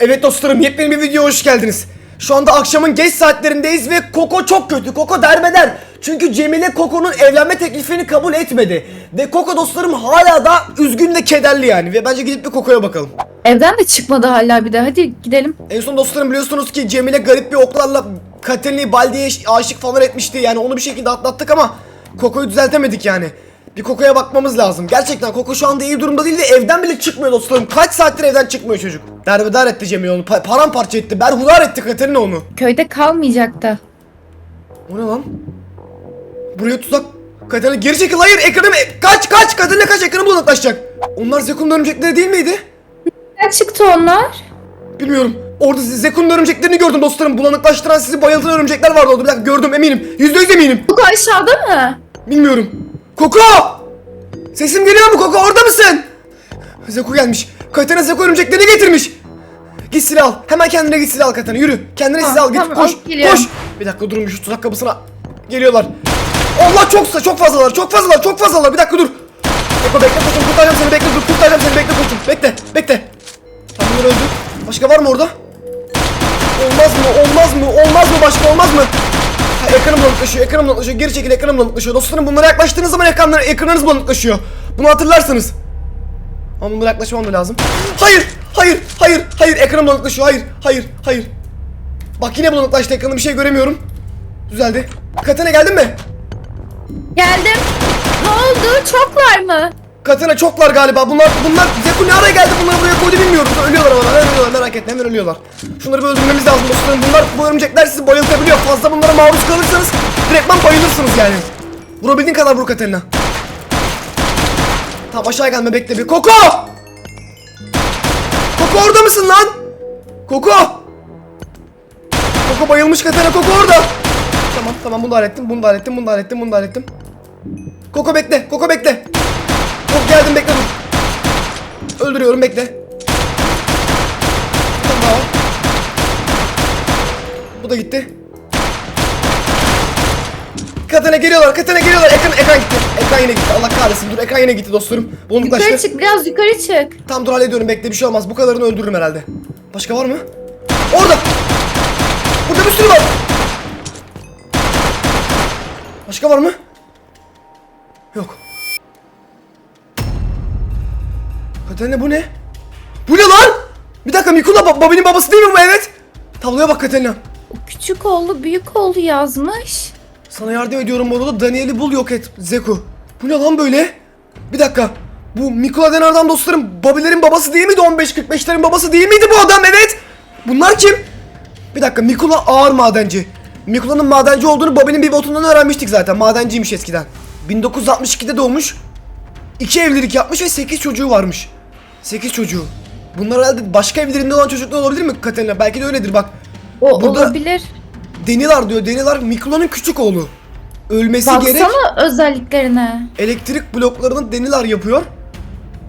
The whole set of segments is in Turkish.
Evet dostlarım yepyeni bir videoya hoş geldiniz. Şu anda akşamın geç saatlerindeyiz ve Koko çok kötü. Koko derbeder. Çünkü Cemile Koko'nun evlenme teklifini kabul etmedi. Ve Koko dostlarım hala da üzgün ve kederli yani. Ve bence gidip bir Koko'ya bakalım. Evden de çıkmadı hala bir de. Hadi gidelim. En son dostlarım biliyorsunuz ki Cemile garip bir oklarla Katerina'yı Baldi'ye aşık falan etmişti. Yani onu bir şekilde atlattık ama Koko'yu düzeltemedik yani. Bir Koko'ya bakmamız lazım. Gerçekten Koko şu anda iyi durumda değil ve evden bile çıkmıyor dostlarım. Kaç saattir evden çıkmıyor çocuk. Derbeder etti Cemile onu. Pa- paramparça etti. Berhudar etti Katerina onu. Köyde kalmayacak da. O ne lan? Buraya tuzak. Katerina geri çekil. Hayır ekranım. Kaç kaç. Katerina kaç ekranı bulanıklaşacak. Onlar Zekun'un örümcekleri değil miydi? Nereden çıktı onlar? Bilmiyorum. Orada Zekun'un örümceklerini gördüm dostlarım. Bulanıklaştıran sizi bayıltan örümcekler vardı orada. Bir dakika gördüm eminim. Yüzde yüz eminim. Bu aşağıda mı? Bilmiyorum. Koko! Sesim geliyor mu Koko? Orada mısın? Zeku gelmiş. Katerina Zeku örümceklerini getirmiş. Git silah al. Hemen kendine git silah al Katerina. Yürü. Kendine Tamam, silah al. Git tamam, koş. alıp geliyorum. Koş. Bir dakika durun şu tuzak kapısına. Geliyorlar. Allah çok çok fazlalar. Çok fazlalar. Çok fazlalar. Bir dakika dur. Koko bekle koçum. Kurtaracağım seni. Bekle dur. Kurtaracağım seni. Bekle koçum. Bekle. Bekle. Tamam öldür. Başka var mı orada? Olmaz mı? Olmaz mı? Olmaz mı? Başka olmaz mı? Ekranım bulanıklaşıyor, ekranım bulanıklaşıyor. Geri çekil, ekranım bulanıklaşıyor. Dostlarım bunlara yaklaştığınız zaman ekranlar, ekranınız bulanıklaşıyor. Bunu hatırlarsınız. Ama bunlara yaklaşmam da lazım. Hayır, hayır, hayır, hayır. Ekranım bulanıklaşıyor. Hayır, hayır, hayır. Bak yine bulanıklaştı ekranı. Bir şey göremiyorum. Düzeldi. Katana geldin mi? Geldim. Ne oldu? Çoklar mı? Katana çoklar galiba. Bunlar, bunlar Zeku ne araya geldi bunları buraya koydu bilmiyorum. Ölüyorlar ama hemen ölüyorlar merak etme hemen ölüyorlar. Şunları bir öldürmemiz lazım dostlarım. Bunlar bu örümcekler sizi bayıltabiliyor. Fazla bunlara maruz kalırsanız direktman bayılırsınız yani. Vurabildiğin kadar vur Katerina. Tamam aşağı gelme bekle bir. Koko! Koko orada mısın lan? Koko! Koko bayılmış Katerina. Koko orada. Tamam tamam bunu da hallettim. Bunu da hallettim. Bunu da hallettim. Bunu da hallettim. Koko bekle. Koko bekle. Geldim bekle dur. Öldürüyorum bekle. Tamam. Bu da gitti. Katana geliyorlar, katana geliyorlar. Ekran, ekran gitti. Ekran yine gitti. Allah kahretsin. Dur ekran yine gitti dostlarım. Yukarı Bulanıklaştı. çık biraz yukarı çık. Tam dur hallediyorum bekle bir şey olmaz. Bu kadarını öldürürüm herhalde. Başka var mı? Orada. Burada bir sürü var. Başka var mı? Yok. Katerina bu ne? Bu ne lan? Bir dakika Mikula ba- Bobby'nin babası değil mi bu evet? Tabloya bak Katerina. O küçük oğlu büyük oğlu yazmış. Sana yardım ediyorum bu arada. Daniel'i bul yok et Zeku. Bu ne lan böyle? Bir dakika. Bu Mikula denen adam dostlarım Bobby'lerin babası değil miydi? 15-45'lerin babası değil miydi bu adam? Evet. Bunlar kim? Bir dakika Mikula ağır madenci. Mikula'nın madenci olduğunu Bobby'nin bir botundan öğrenmiştik zaten. Madenciymiş eskiden. 1962'de doğmuş. İki evlilik yapmış ve 8 çocuğu varmış. 8 çocuğu. Bunlar herhalde başka evlerinde olan çocuklar olabilir mi Katerina? Belki de öyledir bak. O Burada- olabilir. Denilar diyor. Denilar Mikula'nın küçük oğlu. Ölmesi Baksana gerek. özelliklerine. Elektrik bloklarını Denilar yapıyor.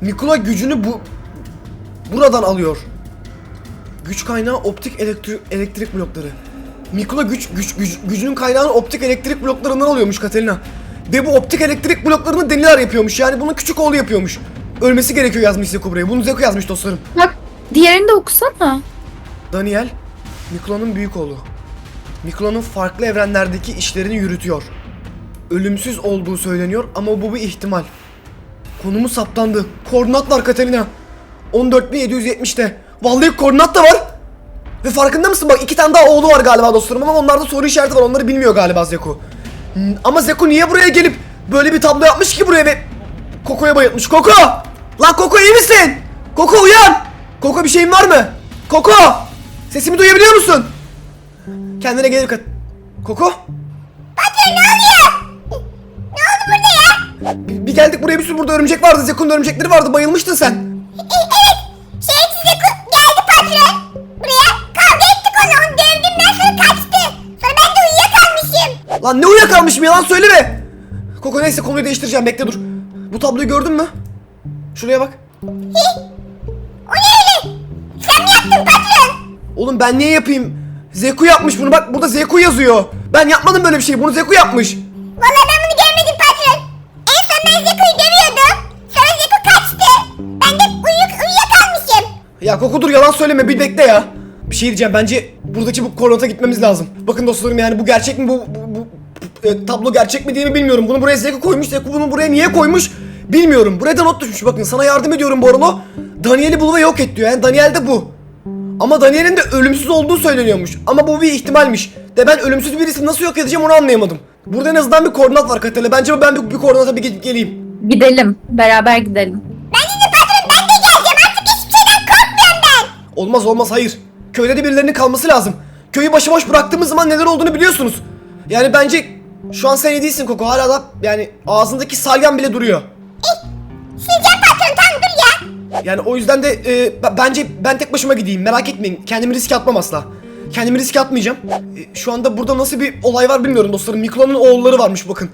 Mikula gücünü bu buradan alıyor. Güç kaynağı optik elektrik elektrik blokları. Mikula güç, güç, güç gücünün kaynağını optik elektrik bloklarından alıyormuş Katerina. Ve bu optik elektrik bloklarını Denilar yapıyormuş. Yani bunun küçük oğlu yapıyormuş. Ölmesi gerekiyor yazmış Zeku buraya. Bunu Zeku yazmış dostlarım. Bak diğerini de okusana. Daniel, Mikula'nın büyük oğlu. Mikula'nın farklı evrenlerdeki işlerini yürütüyor. Ölümsüz olduğu söyleniyor ama bu bir ihtimal. Konumu saptandı. Koordinatlar Katerina. 14770'te. Vallahi koordinat da var. Ve farkında mısın bak iki tane daha oğlu var galiba dostlarım ama onlarda soru işareti var onları bilmiyor galiba Zeku. Hmm, Ama Zeku niye buraya gelip böyle bir tablo yapmış ki buraya ve Koko'ya bayıltmış. Koko! Lan Koko iyi misin? Koko uyan! Koko bir şeyin var mı? Koko! Sesimi duyabiliyor musun? Kendine gelir kat. Koko? Patron ne oluyor? Ne oldu burada ya? Bir, bir geldik buraya bir sürü burada örümcek vardı. Zekun'un örümcekleri vardı. Bayılmıştın sen. E, evet. Şey size ku- geldi patron. Buraya kavga ettik onunla. Onu dövdüm ben sonra kaçtı. Sonra ben de uyuyakalmışım. Lan ne uyuyakalmışım yalan söyleme. Koko neyse konuyu değiştireceğim bekle dur. Bu tabloyu gördün mü? Şuraya bak. Hi. O ne öyle? Sen mi yaptın patron? Oğlum ben niye yapayım? Zeku yapmış bunu bak burada Zeku yazıyor. Ben yapmadım böyle bir şey bunu Zeku yapmış. Vallahi ben bunu görmedim patron. En son ben Zeku'yu dövüyordum. Sonra Zeku kaçtı. Ben de uyuyup uyuyakalmışım. Ya Koko dur yalan söyleme bir bekle ya. Bir şey diyeceğim bence buradaki bu koordinata gitmemiz lazım. Bakın dostlarım yani bu gerçek mi bu, bu, bu- e, tablo gerçek mi diye mi bilmiyorum. Bunu buraya Zeko koymuş. Zeko bunu buraya niye koymuş bilmiyorum. Buraya da not düşmüş bakın sana yardım ediyorum Borolo. Daniel'i bul ve yok et diyor yani Daniel de bu. Ama Daniel'in de ölümsüz olduğu söyleniyormuş. Ama bu bir ihtimalmiş. De ben ölümsüz birisi nasıl yok edeceğim onu anlayamadım. Burada en azından bir koordinat var Katerina. Bence ben bir, bir koordinata bir gidip geleyim. Gidelim. Beraber gidelim. Bence de patron ben de geleceğim artık hiçbir şeyden korkmuyorum ben. Olmaz olmaz hayır. Köyde de birilerinin kalması lazım. Köyü başıboş bıraktığımız zaman neler olduğunu biliyorsunuz. Yani bence şu an sen iyi değilsin Koko. Hala da yani ağzındaki salyan bile duruyor. Sileceğim patron tamam dur ya. Yani o yüzden de e, bence ben tek başıma gideyim. Merak etmeyin. Kendimi riske atmam asla. Kendimi riske atmayacağım. E, şu anda burada nasıl bir olay var bilmiyorum dostlarım. Miklo'nun oğulları varmış bakın.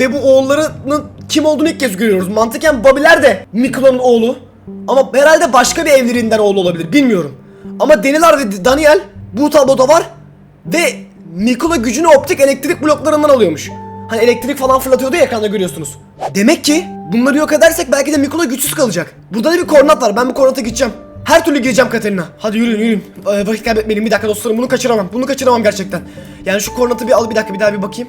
Ve bu oğullarının kim olduğunu ilk kez görüyoruz. Mantıken Babiler de Miklo'nun oğlu. Ama herhalde başka bir evliliğinden oğlu olabilir. Bilmiyorum. Ama Denilar ve Daniel bu tabloda var. Ve Nikola gücünü optik elektrik bloklarından alıyormuş. Hani elektrik falan fırlatıyordu ya ekranda görüyorsunuz. Demek ki bunları yok edersek belki de Nikola güçsüz kalacak. Burada da bir koordinat var. Ben bu koordinata gideceğim. Her türlü gireceğim Katerina. Hadi yürüyün yürüyün. Ee, vakit kaybetmeyelim. Bir dakika dostlarım bunu kaçıramam. Bunu kaçıramam gerçekten. Yani şu koordinatı bir al bir dakika bir daha bir bakayım.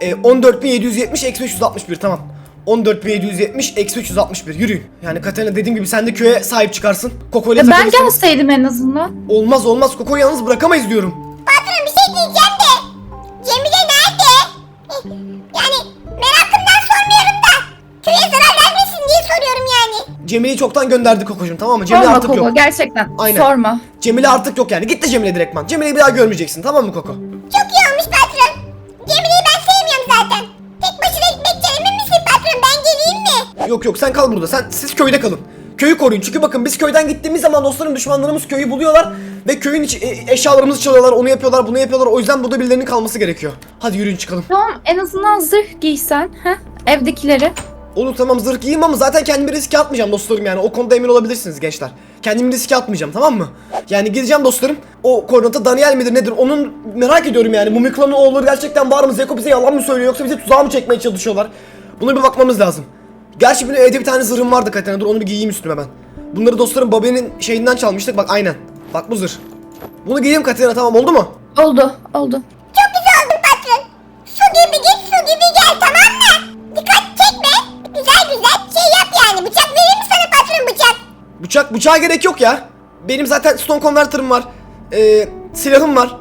Ee, 14770 eksi 561 tamam. 14770 eksi 361 yürüyün. Yani Katerina dediğim gibi sen de köye sahip çıkarsın. Koko ile Ya ben takılırsın. gelseydim en azından. Olmaz olmaz Koko'yu yalnız bırakamayız diyorum. Patron bir şey diyeceğim de. Cemile nerede? Eh, Yani merakımdan sormuyorum da. Köye diye soruyorum yani. Cemile'yi çoktan gönderdi Koko'cum tamam mı? Cemile Sorma artık Koko yok. gerçekten. Aynen. Sorma. Cemile artık yok yani. Gitti Cemile direktman. Cemile'yi bir daha görmeyeceksin tamam mı Koko? Çok iyi olmuş patron. Cemile'yi ben sevmiyorum zaten. Tek başına gitmek emin misin patron ben geleyim mi? Yok yok sen kal burada. Sen siz köyde kalın. Köyü koruyun. Çünkü bakın biz köyden gittiğimiz zaman dostlarım düşmanlarımız köyü buluyorlar ve köyün içi e, eşyalarımızı çalıyorlar. Onu yapıyorlar, bunu yapıyorlar. O yüzden burada birilerinin kalması gerekiyor. Hadi yürüyün çıkalım. Tamam en azından zırh giysen. Heh, evdekileri. Olur tamam zırh giyeyim ama zaten kendimi riske atmayacağım dostlarım yani. O konuda emin olabilirsiniz gençler. Kendimi riske atmayacağım tamam mı? Yani gideceğim dostlarım. O koordinata Daniel midir nedir onun merak ediyorum yani. Bu Mikla'nın oğulları gerçekten var mı? Zeko bize yalan mı söylüyor yoksa bize tuzağa mı çekmeye çalışıyorlar? Buna bir bakmamız lazım. Gerçi benim evde bir tane zırhım vardı Katerina. Dur onu bir giyeyim üstüme ben. Bunları dostlarım babanın şeyinden çalmıştık. Bak aynen. Bak bu zırh. Bunu giyeyim Katerina tamam oldu mu? Oldu oldu. Çok güzel oldun patron. Su gibi bıçak? Bıçağa gerek yok ya. Benim zaten stone converter'ım var. Ee, silahım var.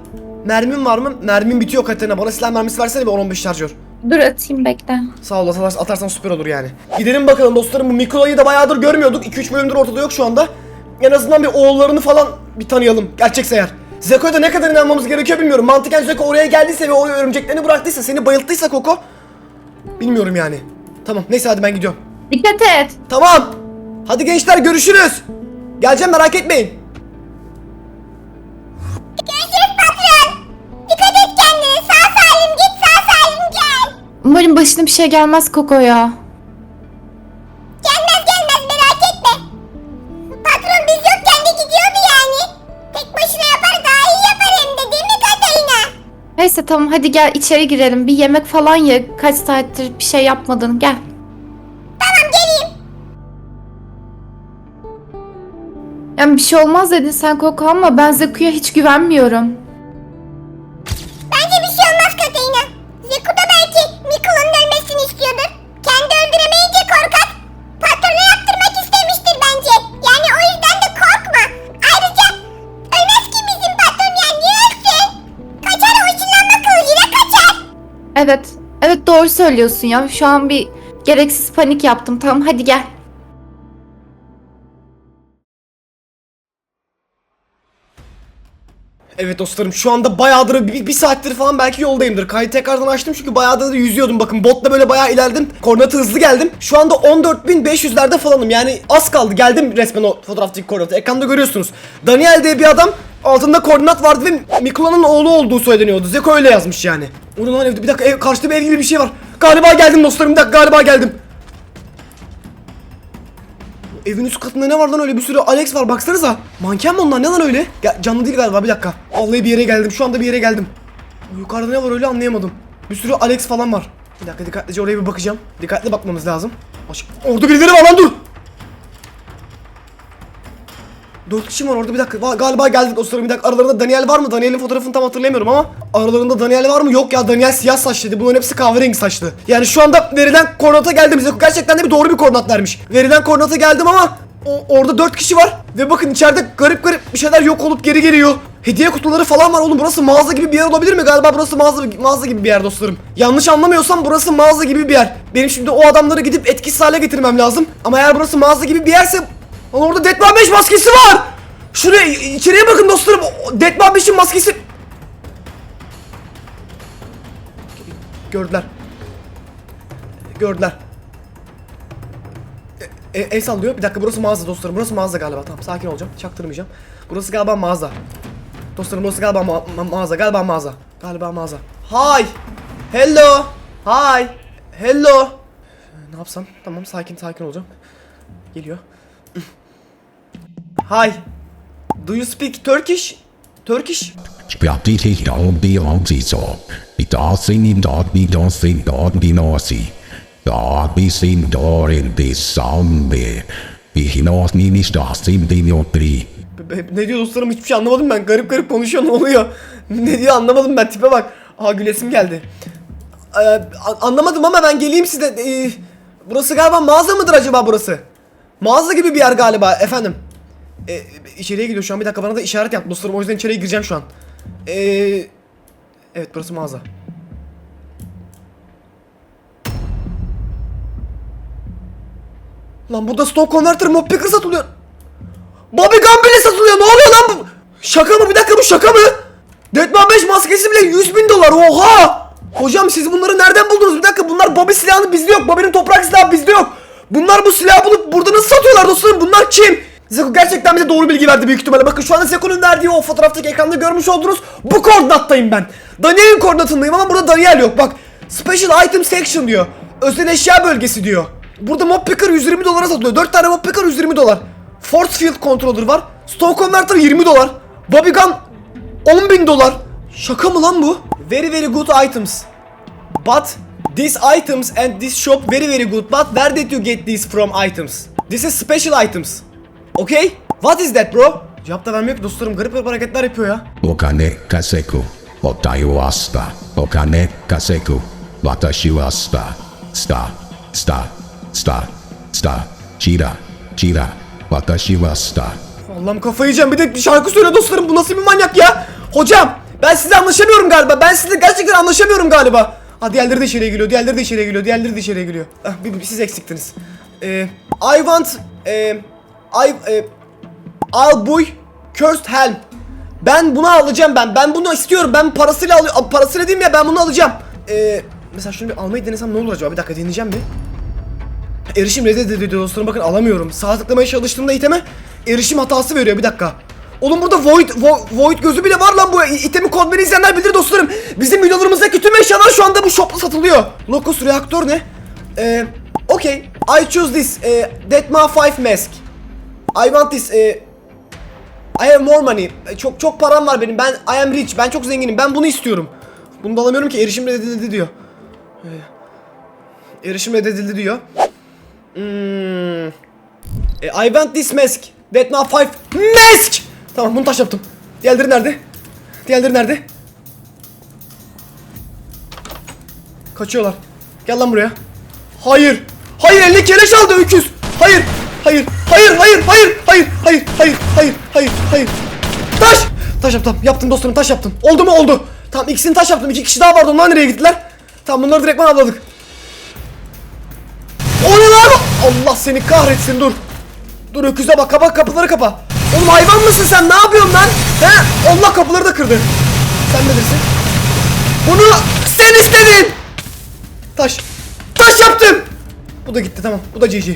Mermim var mı? Mermim bitiyor Katerina. Bana silah mermisi versene bir 10-15 şarjör. Dur atayım bekle. Sağ ol atarsan, atarsan süper olur yani. Gidelim bakalım dostlarım bu Mikola'yı da bayağıdır görmüyorduk. 2-3 bölümdür ortada yok şu anda. En azından bir oğullarını falan bir tanıyalım. Gerçekse eğer. Zeko'ya da ne kadar inanmamız gerekiyor bilmiyorum. Mantıken Zeko oraya geldiyse ve oraya örümceklerini bıraktıysa seni bayılttıysa Koko. Bilmiyorum yani. Tamam neyse hadi ben gidiyorum. Dikkat et. Tamam. Hadi gençler görüşürüz. Geleceğim merak etmeyin. Görüşürüz patron. Dikkat et kendine. Sağ salim git sağ salim gel. Umarım başına bir şey gelmez Koko'ya. Gelmez gelmez merak etme. Patron biz yokken de gidiyordu yani. Tek başına yapar daha iyi yapar hem de değil mi Katarina? Neyse tamam hadi gel içeri girelim. Bir yemek falan ye. Kaç saattir bir şey yapmadın. Gel. Yani bir şey olmaz dedin sen Koko ama ben Zeku'ya hiç güvenmiyorum. Bence bir şey olmaz Katarina. Zeku da belki Mikula'nın ölmesini istiyordur. Kendi öldüremeyince korkak. Patrona yaptırmak istemiştir bence. Yani o yüzden de korkma. Ayrıca ölmez ki bizim patron yani niye ölsün? Kaçar o ışınlanma kılıcıyla kaçar. Evet. Evet doğru söylüyorsun ya. Şu an bir gereksiz panik yaptım. Tamam hadi gel. Evet dostlarım şu anda bayağıdır bir, bir saattir falan belki yoldayımdır. Kaydı tekrardan açtım çünkü bayağıdır yüzüyordum. Bakın botla böyle bayağı ilerledim. Koordinatı hızlı geldim. Şu anda 14.500'lerde falanım. Yani az kaldı. Geldim resmen o fotoğraftaki koordinatı. Ekranda görüyorsunuz. Daniel diye bir adam altında koordinat vardı ve Mikula'nın oğlu olduğu söyleniyordu. Zeko öyle yazmış yani. Lan evde bir dakika ev, karşıda bir ev gibi bir şey var. Galiba geldim dostlarım bir dakika galiba geldim. Evin üst katında ne var lan öyle bir sürü Alex var baksanıza. Manken mi onlar ne lan öyle? Ya, canlı değil galiba bir dakika. Vallahi bir yere geldim şu anda bir yere geldim. Yukarıda ne var öyle anlayamadım. Bir sürü Alex falan var. Bir dakika dikkatlice oraya bir bakacağım. Dikkatli bakmamız lazım. Orada birileri var lan dur. Dört kişi var orada bir dakika. Galiba geldik dostlarım bir dakika. Aralarında Daniel var mı? Daniel'in fotoğrafını tam hatırlayamıyorum ama. Aralarında Daniel var mı? Yok ya Daniel siyah saçlıydı. Bunların hepsi kahverengi saçlı. Yani şu anda verilen koordinata geldim. Bize gerçekten de bir doğru bir koordinat vermiş. Verilen koordinata geldim ama o- orada dört kişi var. Ve bakın içeride garip garip bir şeyler yok olup geri geliyor. Hediye kutuları falan var oğlum. Burası mağaza gibi bir yer olabilir mi? Galiba burası mağaza, mağaza gibi bir yer dostlarım. Yanlış anlamıyorsam burası mağaza gibi bir yer. Benim şimdi o adamları gidip etkisiz hale getirmem lazım. Ama eğer burası mağaza gibi bir yerse... Lan orada Deadman 5 maskesi var! Şuraya içeriye bakın dostlarım. Deadman 5'in maskesi... Gördüler. Gördüler. E, e, el sallıyor. Bir dakika burası mağaza dostlarım. Burası mağaza galiba. Tamam sakin olacağım. Çaktırmayacağım. Burası galiba mağaza. Dostlarım burası galiba ma- ma- mağaza. Galiba mağaza. Galiba mağaza. Hi. Hello. Hi. Hello. Ne yapsam? Tamam sakin sakin olacağım. Geliyor. Hi. Do you speak Turkish? Turkish? Ich glaube, die Technik die auch sie so. Die da sind im dort, die da sind dort, die noch sie. Da, die sind dort in die Sande. Die hinaus, die nicht da sind, die noch. Ne diyor dostlarım hiçbir şey anlamadım ben. Garip garip konuşuyor ne oluyor? Ne diyor anlamadım ben tipe bak. Aha gülesim geldi. Ee, anlamadım ama ben geleyim size. Ee, burası galiba mağaza mıdır acaba burası? Mağaza gibi bir yer galiba efendim. Ee, içeriye gidiyor şu an bir dakika bana da işaret yap dostlarım o yüzden içeriye gireceğim şu an. Ee, evet burası mağaza. Lan burada stock converter mob picker satılıyor. Bobby Gun bile satılıyor. Ne oluyor lan bu? Şaka mı? Bir dakika bu şaka mı? Deadman 5 maskesi bile 100 bin dolar. Oha! Hocam siz bunları nereden buldunuz? Bir dakika bunlar Bobby silahını bizde yok. Bobby'nin toprak silahı bizde yok. Bunlar bu silahı bulup burada nasıl satıyorlar dostlarım? Bunlar kim? Zeko gerçekten bize doğru bilgi verdi büyük ihtimalle. Bakın şu anda Zeko'nun verdiği o fotoğraftaki ekranda görmüş olduğunuz bu koordinattayım ben. Daniel'in koordinatındayım ama burada Daniel yok. Bak Special Item Section diyor. Özel eşya bölgesi diyor. Burada Mob Picker 120 dolara satılıyor. 4 tane Mob Picker 120 dolar. Force Field Controller var. Stone Converter 20 dolar. Bobby Gun 10 bin dolar. Şaka mı lan bu? Very very good items. But these items and this shop very very good. But where did you get these from items? This is special items. Okay? What is that bro? Cevap da vermiyor ki dostlarım. Garip garip hareketler yapıyor ya. Okane kaseku. Otayi wa asta. Okane kaseku. Watashi wa asta. Sta. Sta. Sta. Sta. Chira. Chira. Watashi wa sta. Allah'ım kafayı yiyeceğim. Bir de şarkı söyle dostlarım. Bu nasıl bir manyak ya? Hocam ben sizle anlaşamıyorum galiba. Ben sizle gerçekten anlaşamıyorum galiba. Ha diğerleri de içeriye geliyor. Diğerleri de içeriye geliyor. Diğerleri de içeriye geliyor. Ah, bir, bir- siz eksiktiniz. Ee, I want e, I e, I'll buy cursed helm. Ben bunu alacağım ben. Ben bunu istiyorum. Ben parasıyla alıyorum. Parasıyla mi ya? Ben bunu alacağım. Ee, mesela şunu bir almayı denesem ne olur acaba? Bir dakika deneyeceğim bir. Erişim reddedildi dostlarım bakın alamıyorum. Sağ tıklamaya çalıştığımda iteme erişim hatası veriyor bir dakika. Oğlum burada void, vo- void gözü bile var lan bu itemi kod beni izleyenler bilir dostlarım. Bizim videolarımızdaki tüm eşyalar şu anda bu shopta satılıyor. Locus reaktör ne? Ee, okay. I choose this. E, Deadma 5 mask. I want this. E, I have more money. E, Çok çok param var benim. Ben I am rich. Ben çok zenginim. Ben bunu istiyorum. Bunu da alamıyorum ki erişim reddedildi diyor. Ee, erişim reddedildi diyor. Hmm. E, I want this mask. That now five mask. Tamam bunu taş yaptım. Diğerleri nerede? Diğerleri nerede? Kaçıyorlar. Gel lan buraya. Hayır. Hayır eline keleş aldı öküz. Hayır. Hayır. Hayır. Hayır. Hayır. Hayır. Hayır. Hayır. Hayır. Hayır. Hayır. Taş. Taş yaptım. Yaptım dostlarım taş yaptım. Oldu mu oldu. Tamam ikisini taş yaptım. İki kişi daha vardı. Onlar nereye gittiler? Tamam bunları direktman avladık. O ne lan? Allah seni kahretsin dur. Dur öküze bak kapa kapıları kapa. Oğlum hayvan mısın sen ne yapıyorsun lan? He? Allah kapıları da kırdı. Sen bilirsin. Bunu sen istedin. Taş. Taş yaptım. Bu da gitti tamam. Bu da GG.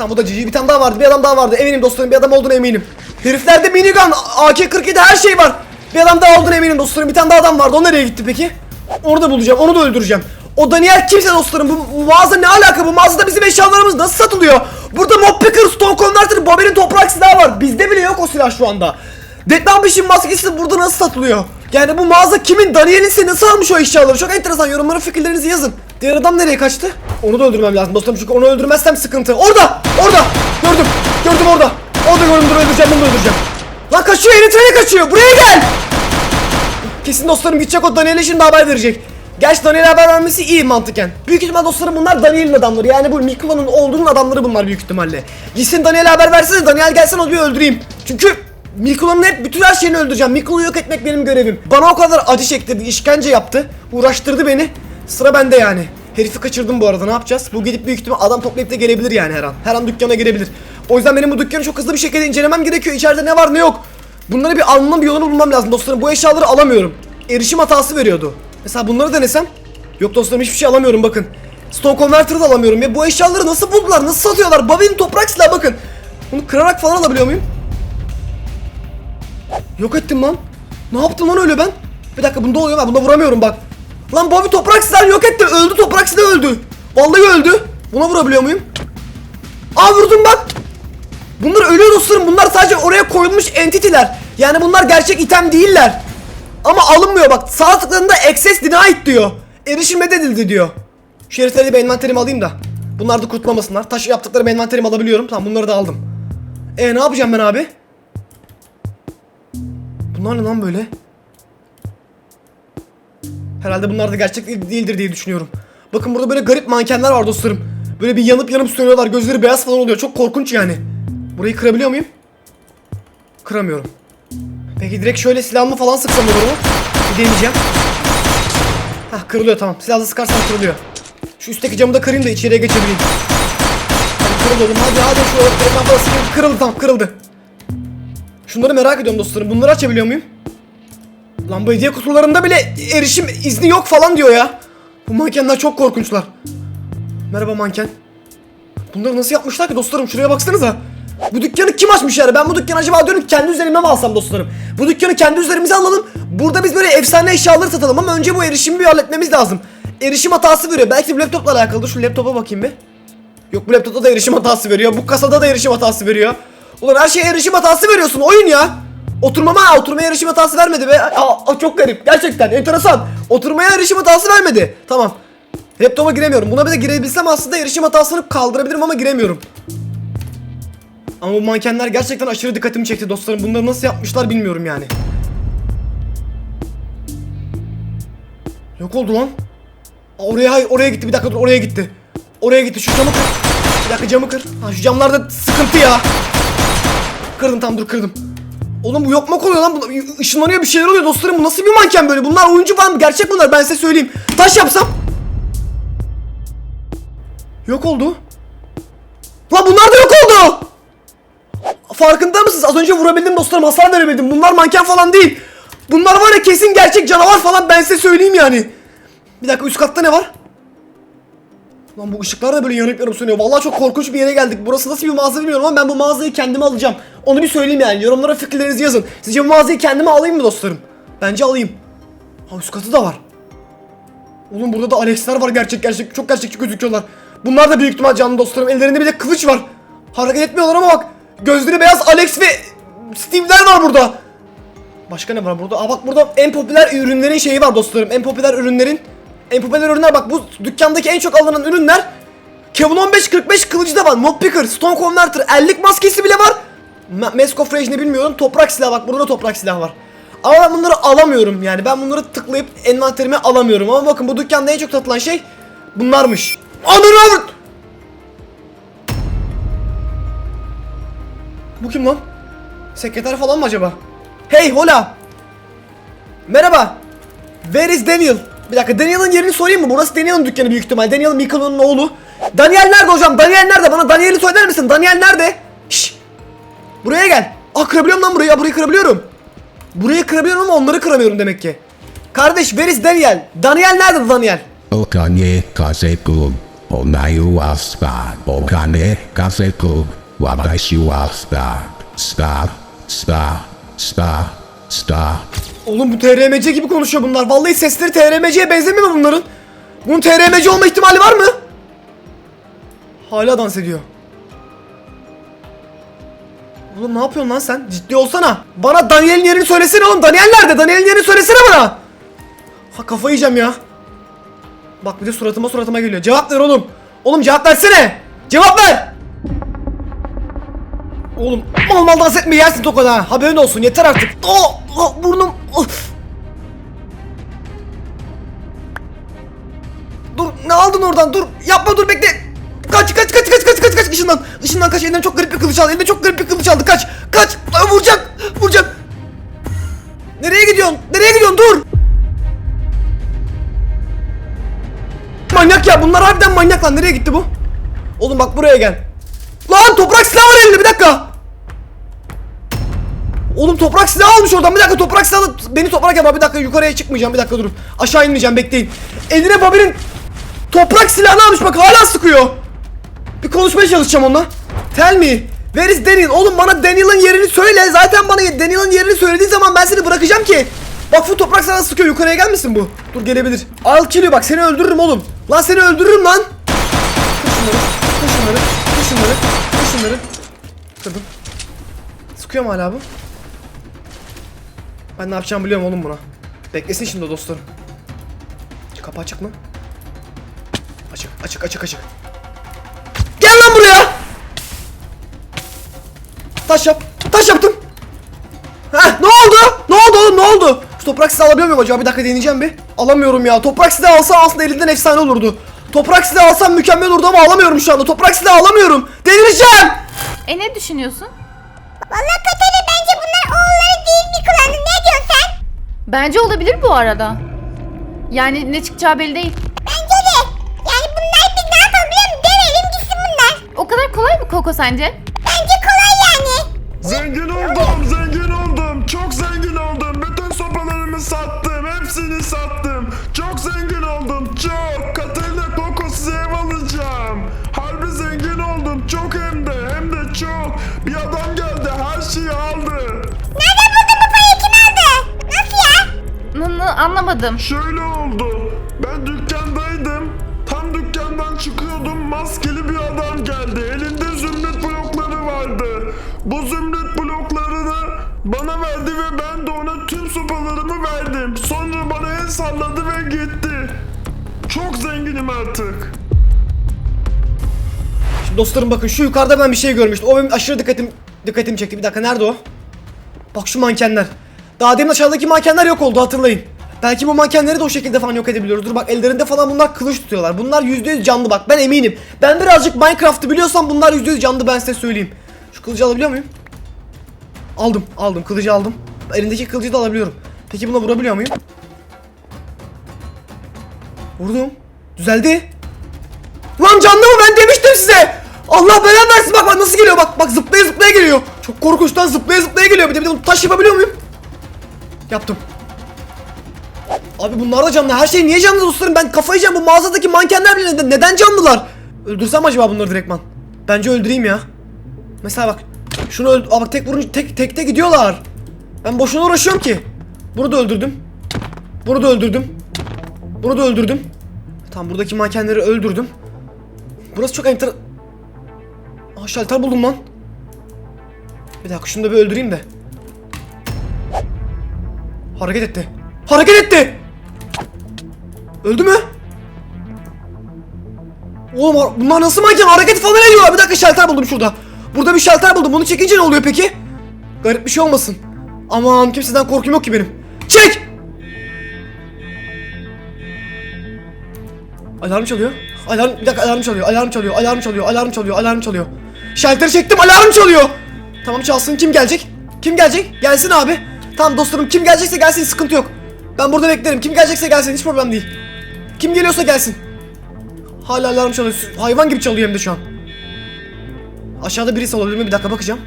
Tamam bu da GG. Bir tane daha vardı. Bir adam daha vardı. Eminim dostlarım bir adam olduğunu eminim. Heriflerde minigun, AK-47 her şey var. Bir adam daha olduğunu eminim dostlarım. Bir tane daha adam vardı. O nereye gitti peki? Onu da bulacağım. Onu da öldüreceğim. O Daniel kimse dostlarım. Bu, bu mağaza ne alaka? Bu mağazada bizim eşyalarımız nasıl satılıyor? Burada Mob Picker, Stone Converter, Bobby'nin toprak silahı var. Bizde bile yok o silah şu anda. Deadman 5'in maskesi burada nasıl satılıyor? Yani bu mağaza kimin? Daniel'in nasıl almış o eşyaları? Çok enteresan. Yorumlara fikirlerinizi yazın. Diğer adam nereye kaçtı? Onu da öldürmem lazım dostlarım çünkü onu öldürmezsem sıkıntı. Orada! Orada! Gördüm! Gördüm orada! O da göründür öldüreceğim bunu da öldüreceğim. Lan kaçıyor Eritra'ya kaçıyor. Buraya gel. Kesin dostlarım gidecek o Daniel'e şimdi haber verecek. Gerçi Daniel'e haber vermesi iyi mantıken. Büyük ihtimal dostlarım bunlar Daniel'in adamları. Yani bu Mikula'nın olduğunun adamları bunlar büyük ihtimalle. Gitsin Daniel'e haber versene Daniel gelsin onu bir öldüreyim. Çünkü Mikula'nın hep bütün her şeyini öldüreceğim. Mikula'yı yok etmek benim görevim. Bana o kadar acı çektirdi, işkence yaptı. Uğraştırdı beni. Sıra bende yani. Herifi kaçırdım bu arada ne yapacağız? Bu gidip büyük ihtimal adam toplayıp da gelebilir yani her an. Her an dükkana girebilir. O yüzden benim bu dükkanı çok hızlı bir şekilde incelemem gerekiyor. İçeride ne var ne yok. Bunları bir almanın bir yolunu bulmam lazım dostlarım. Bu eşyaları alamıyorum. Erişim hatası veriyordu. Mesela bunları denesem. Yok dostlarım hiçbir şey alamıyorum bakın. Stone Converter'ı da alamıyorum ya. Bu eşyaları nasıl buldular? Nasıl satıyorlar? Bobby'nin toprak silahı bakın. Bunu kırarak falan alabiliyor muyum? Yok ettim lan. Ne yaptım lan öyle ben? Bir dakika bunda oluyor ben bunda vuramıyorum bak. Lan Bobby toprak silahı yok etti. Öldü toprak silahı öldü. Vallahi öldü. Buna vurabiliyor muyum? Aa vurdum bak. Bunlar ölüyor dostlarım. Bunlar sadece oraya koyulmuş entitiler. Yani bunlar gerçek item değiller. Ama alınmıyor bak. Sağ tıkladığında access denied diyor. Erişim reddedildi diyor. Şu herifleri bir envanterime alayım da. Bunlar da kurtulamasınlar. Taş yaptıklarım envanterime alabiliyorum. Tamam bunları da aldım. E ne yapacağım ben abi? Bunlar ne lan böyle? Herhalde bunlar da gerçek değil- değildir diye düşünüyorum. Bakın burada böyle garip mankenler var dostlarım. Böyle bir yanıp yanıp sönüyorlar. Gözleri beyaz falan oluyor. Çok korkunç yani. Burayı kırabiliyor muyum? Kıramıyorum. Peki direkt şöyle silahımı falan sıksam olur mu? Deneyeceğim. Hah kırılıyor tamam. Silahla sıkarsam kırılıyor. Şu üstteki camı da kırayım da içeriye geçebileyim. Hadi oğlum. Hadi hadi şu ekran falan sıkayım. Kırıldı tamam kırıldı. Şunları merak ediyorum dostlarım. Bunları açabiliyor muyum? Lan bu hediye kutularında bile erişim izni yok falan diyor ya. Bu mankenler çok korkunçlar. Merhaba manken. Bunları nasıl yapmışlar ki dostlarım şuraya baksanıza. Bu dükkanı kim açmış yani? Ben bu dükkanı acaba diyorum kendi üzerime mi alsam dostlarım? Bu dükkanı kendi üzerimize alalım. Burada biz böyle efsane eşyaları satalım ama önce bu erişimi bir halletmemiz lazım. Erişim hatası veriyor. Belki bu laptopla alakalıdır. Şu laptopa bakayım bir. Yok bu laptopta da erişim hatası veriyor. Bu kasada da erişim hatası veriyor. Ulan her şeye erişim hatası veriyorsun. Oyun ya. Oturmama oturmaya erişim hatası vermedi be. Aa, çok garip. Gerçekten enteresan. Oturmaya erişim hatası vermedi. Tamam. Laptopa giremiyorum. Buna bir de girebilsem aslında erişim hatasını kaldırabilirim ama giremiyorum. Ama bu mankenler gerçekten aşırı dikkatimi çekti dostlarım. Bunları nasıl yapmışlar bilmiyorum yani. Yok oldu lan. Aa, oraya oraya gitti bir dakika dur oraya gitti. Oraya gitti şu camı kır. Bir dakika camı kır. Ha şu camlarda sıkıntı ya. Kırdım tam dur kırdım. Oğlum bu yok mu oluyor lan? Bu ışınlanıyor bir şeyler oluyor dostlarım. Bu nasıl bir manken böyle? Bunlar oyuncu falan mı? Gerçek bunlar ben size söyleyeyim. Taş yapsam. Yok oldu. Lan bunlar da yok oldu. Farkında mısınız? Az önce vurabildim dostlarım hasar veremedim. Bunlar manken falan değil. Bunlar var ya kesin gerçek canavar falan ben size söyleyeyim yani. Bir dakika üst katta ne var? Lan bu ışıklar da böyle yanıp yanıp sönüyor. Vallahi çok korkunç bir yere geldik. Burası nasıl bir mağaza bilmiyorum ama ben bu mağazayı kendime alacağım. Onu bir söyleyeyim yani. Yorumlara fikirlerinizi yazın. Sizce bu mağazayı kendime alayım mı dostlarım? Bence alayım. Ha üst katı da var. Oğlum burada da Alex'ler var gerçek gerçek. Çok gerçekçi gözüküyorlar. Bunlar da büyük ihtimal canlı dostlarım. Ellerinde bir de kılıç var. Hareket etmiyorlar ama bak. Gözleri beyaz Alex ve Steve'ler var burada. Başka ne var burada? Aa bak burada en popüler ürünlerin şeyi var dostlarım. En popüler ürünlerin en popüler ürünler bak bu dükkandaki en çok alınan ürünler Kevin 1545 kılıcı da var. Mob Picker, Stone Converter, ellik maskesi bile var. Ma Mask of Rage ne bilmiyorum. Toprak silah bak burada da toprak silah var. Ama ben bunları alamıyorum yani. Ben bunları tıklayıp envanterime alamıyorum. Ama bakın bu dükkanda en çok satılan şey bunlarmış. Ananı avrat! Bu kim lan? Sekreter falan mı acaba? Hey hola! Merhaba! Where is Daniel? Bir dakika Daniel'ın yerini sorayım mı? Burası Daniel'ın dükkanı büyük ihtimal. Daniel Michael'ın oğlu. Daniel nerede hocam? Daniel nerede? Bana Daniel'i söyler misin? Daniel nerede? Şşş! Buraya gel. Aa kırabiliyorum lan burayı. Burayı kırabiliyorum. Burayı kırabiliyorum ama onları kıramıyorum demek ki. Kardeş where Daniel? Daniel nerede Daniel? Okanye kaseku. Onayu asta. Okane kaseku. Wabashu asta. Sta. Sta. Sta. Sta. Oğlum bu TRMC gibi konuşuyor bunlar. Vallahi sesleri TRMC'ye benzemiyor mu bunların? Bunun TRMC olma ihtimali var mı? Hala dans ediyor. Oğlum ne yapıyorsun lan sen? Ciddi olsana. Bana Daniel'in yerini söylesene oğlum. Daniel nerede? Daniel'in yerini söylesene bana. Ha kafayı yiyeceğim ya. Bak bir de suratıma suratıma geliyor. Cevap ver oğlum. Oğlum cevap versene. Cevap ver. Oğlum mal mal dans etme yersin tokadı ha. Haberin olsun yeter artık. Oh, oh burnum. Oh. Dur ne aldın oradan dur. Yapma dur bekle. Kaç kaç kaç kaç kaç kaç kaç ışından. Işından kaç elinden çok garip bir kılıç aldı. Elinde çok garip bir kılıç aldı. Kaç kaç. Vuracak vuracak. Nereye gidiyorsun? Nereye gidiyorsun? Dur. Manyak ya bunlar harbiden manyak lan. Nereye gitti bu? Oğlum bak buraya gel. Lan toprak silah var elinde bir dakika. Oğlum toprak silah almış oradan. Bir dakika toprak silahı beni toprak yapar. Bir dakika yukarıya çıkmayacağım. Bir dakika durun. Aşağı inmeyeceğim bekleyin. Eline Bobby'nin toprak silahını almış. Bak hala sıkıyor. Bir konuşmaya çalışacağım onunla. Tell me where is Daniel? Oğlum bana Daniel'ın yerini söyle. Zaten bana Daniel'ın yerini söylediğin zaman ben seni bırakacağım ki. Bak bu toprak silahını sıkıyor. Yukarıya gelmesin bu. Dur gelebilir. Al kill'i bak seni öldürürüm oğlum. Lan seni öldürürüm lan. Şunları şunları şunları şunları. Kırdım. Sıkıyor mu hala bu? Ben ne yapacağımı biliyorum oğlum buna. Beklesin şimdi dostlarım. Kapı açık mı? Açık, açık, açık, açık. Gel lan buraya! Taş yap, taş yaptım. Heh, ne oldu? Ne oldu oğlum, ne oldu? Şu toprak silah alabiliyor muyum acaba? Bir dakika deneyeceğim bir. Alamıyorum ya. Toprak silah alsam aslında elinden efsane olurdu. Toprak silah alsam mükemmel olurdu ama alamıyorum şu anda. Toprak silah alamıyorum. Delireceğim! E ne düşünüyorsun? Vallahi Katerina bence bunlar oğulları değil Mikulan'ın. Ne diyorsun sen? Bence olabilir bu arada. Yani ne çıkacağı belli değil. Bence de. Yani bunlar biz ne yapalım biliyor musun? Dövelim gitsin bunlar. O kadar kolay mı Koko sence? Bence kolay yani. Zengin oldum, zengin oldum. Çok zengin oldum. Bütün sopalarımı sattım. Hepsini sattım. Çok zengin oldum. Çok. Katerina N- anlamadım. Şöyle oldu. Ben dükkandaydım. Tam dükkandan çıkıyordum. Maskeli bir adam geldi. Elinde zümrüt blokları vardı. Bu zümrüt bloklarını bana verdi ve ben de ona tüm sopalarımı verdim. Sonra bana el salladı ve gitti. Çok zenginim artık. Şimdi dostlarım bakın şu yukarıda ben bir şey görmüştüm. O benim aşırı dikkatim dikkatimi çekti. Bir dakika nerede o? Bak şu mankenler. Daha demin aşağıdaki mankenler yok oldu hatırlayın. Belki bu mankenleri de o şekilde falan yok edebiliyoruz. Dur bak ellerinde falan bunlar kılıç tutuyorlar. Bunlar %100 canlı bak ben eminim. Ben birazcık Minecraft'ı biliyorsam bunlar %100 canlı ben size söyleyeyim. Şu kılıcı alabiliyor muyum? Aldım aldım kılıcı aldım. Elindeki kılıcı da alabiliyorum. Peki buna vurabiliyor muyum? Vurdum. Düzeldi. Lan canlı mı ben demiştim size. Allah belanı versin bak bak nasıl geliyor bak bak zıplaya zıplaya geliyor. Çok korkunçtan zıplaya zıplaya geliyor bir de bir de taş yapabiliyor muyum? Yaptım. Abi bunlar da canlı her şey niye canlı dostlarım ben kafayı yiyeceğim bu mağazadaki mankenler bile neden, neden canlılar? Öldürsem acaba bunları direktman? Bence öldüreyim ya. Mesela bak şunu öldür Aa bak tek vurunca tek tekte gidiyorlar. Ben boşuna uğraşıyorum ki. Bunu da öldürdüm. Bunu da öldürdüm. Bunu da öldürdüm. Tamam buradaki mankenleri öldürdüm. Burası çok enter... Aa şalter buldum lan. Bir dakika şunu da bir öldüreyim de. Hareket etti. Hareket etti! Öldü mü? Oğlum bunlar nasıl manken hareket falan ediyorlar. Bir dakika şalter buldum şurada. Burada bir şalter buldum. Bunu çekince ne oluyor peki? Garip bir şey olmasın. Aman kimseden korkum yok ki benim. Çek! Alarm çalıyor. Alarm bir dakika alarm çalıyor. Alarm çalıyor. Alarm çalıyor. Alarm çalıyor. Alarm çalıyor. Şalteri çektim. Alarm çalıyor. Tamam çalsın. Kim gelecek? Kim gelecek? Gelsin abi. Tamam dostlarım kim gelecekse gelsin sıkıntı yok. Ben burada beklerim. Kim gelecekse gelsin hiç problem değil. Kim geliyorsa gelsin. Hala alarm çalıyor. Hayvan gibi çalıyor hem de şu an. Aşağıda birisi olabilir mi? Bir dakika bakacağım.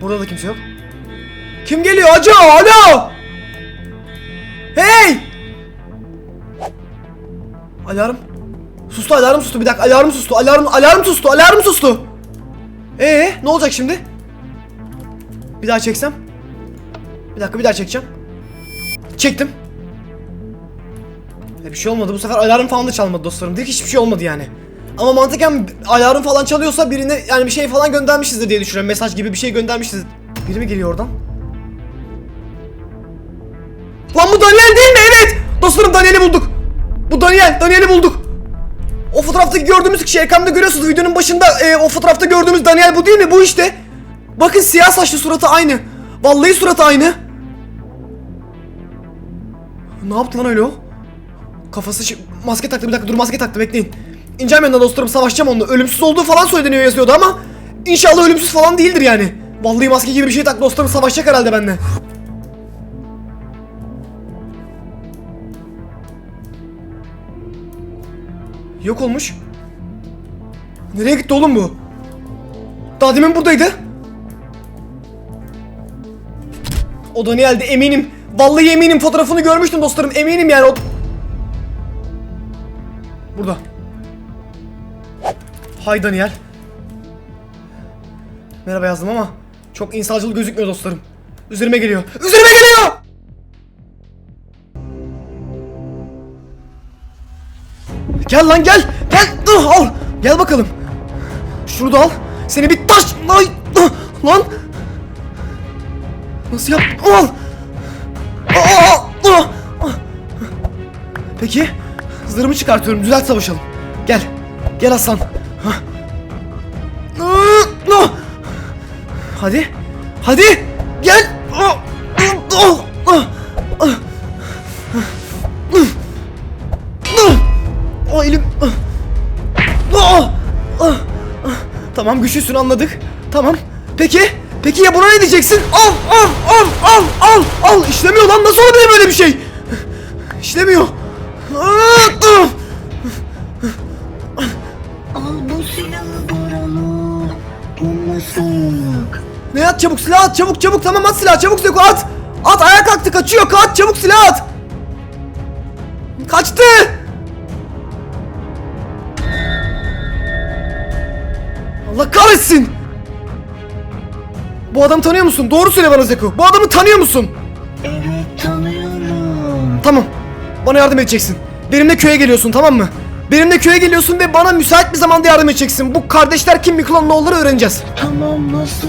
Burada da kimse yok. Kim geliyor? Acı! Alo! Hey! Alarm. Sustu alarm sustu bir dakika alarm sustu alarm alarm sustu alarm sustu. Ee ne olacak şimdi? Bir daha çeksem. Bir dakika bir daha çekeceğim. Çektim. E, bir şey olmadı bu sefer alarm falan da çalmadı dostlarım. Direkt hiçbir şey olmadı yani. Ama mantıken alarm falan çalıyorsa birine yani bir şey falan göndermişizdir diye düşünüyorum. Mesaj gibi bir şey göndermişiz. Biri mi geliyor oradan? Lan bu Daniel değil mi? Evet. Dostlarım Daniel'i bulduk. Bu Daniel. Daniel'i bulduk. O fotoğraftaki gördüğümüz kişi ekranda görüyorsunuz videonun başında e, o fotoğrafta gördüğümüz Daniel bu değil mi? Bu işte. Bakın siyah saçlı suratı aynı. Vallahi suratı aynı. Ne yaptı lan öyle o? Kafası şi- maske taktı bir dakika dur maske taktı bekleyin. İneceğim yanına dostlarım savaşacağım onunla. Ölümsüz olduğu falan söyleniyor yazıyordu ama inşallah ölümsüz falan değildir yani. Vallahi maske gibi bir şey tak dostlarım savaşacak herhalde benimle. Yok olmuş. Nereye gitti oğlum bu? Daha demin buradaydı. O Daniel'di eminim. Vallahi eminim fotoğrafını görmüştüm dostlarım eminim yani o... Burada. Hay Daniel. Merhaba yazdım ama çok insancıl gözükmüyor dostlarım. Üzerime geliyor. Üzerime geliyor! Gel lan gel. Gel. Al. Gel bakalım. Şunu da al. Seni bir taş... Lan. Nasıl yap? Al. Ah, ah. Peki. Zırhımı çıkartıyorum. Düzelt savaşalım. Gel. Gel. Ah, ah. Hadi. Hadi. Gel. Ah, ah, ah, ah. O elim. Ah. Ah! Ah! Ah! Tamam güçlüsün anladık. Tamam. Peki. Peki ya buna ne diyeceksin? Al al al al al al. İşlemiyor lan nasıl olabilir böyle bir şey? İşlemiyor. Al bu silahı. Bulmasak. Ne at çabuk silah at çabuk çabuk tamam at silah çabuk Zeko at. At ayağa kalktı kaçıyor kaç çabuk silah at. Kaçtı. Allah kahretsin. Bu adamı tanıyor musun? Doğru söyle bana Zeko. Bu adamı tanıyor musun? Evet tanıyorum. Tamam. Bana yardım edeceksin. Benimle köye geliyorsun tamam mı? Benimle köye geliyorsun ve bana müsait bir zamanda yardım edeceksin. Bu kardeşler kim Mikula'nın oğulları öğreneceğiz. Tamam nasıl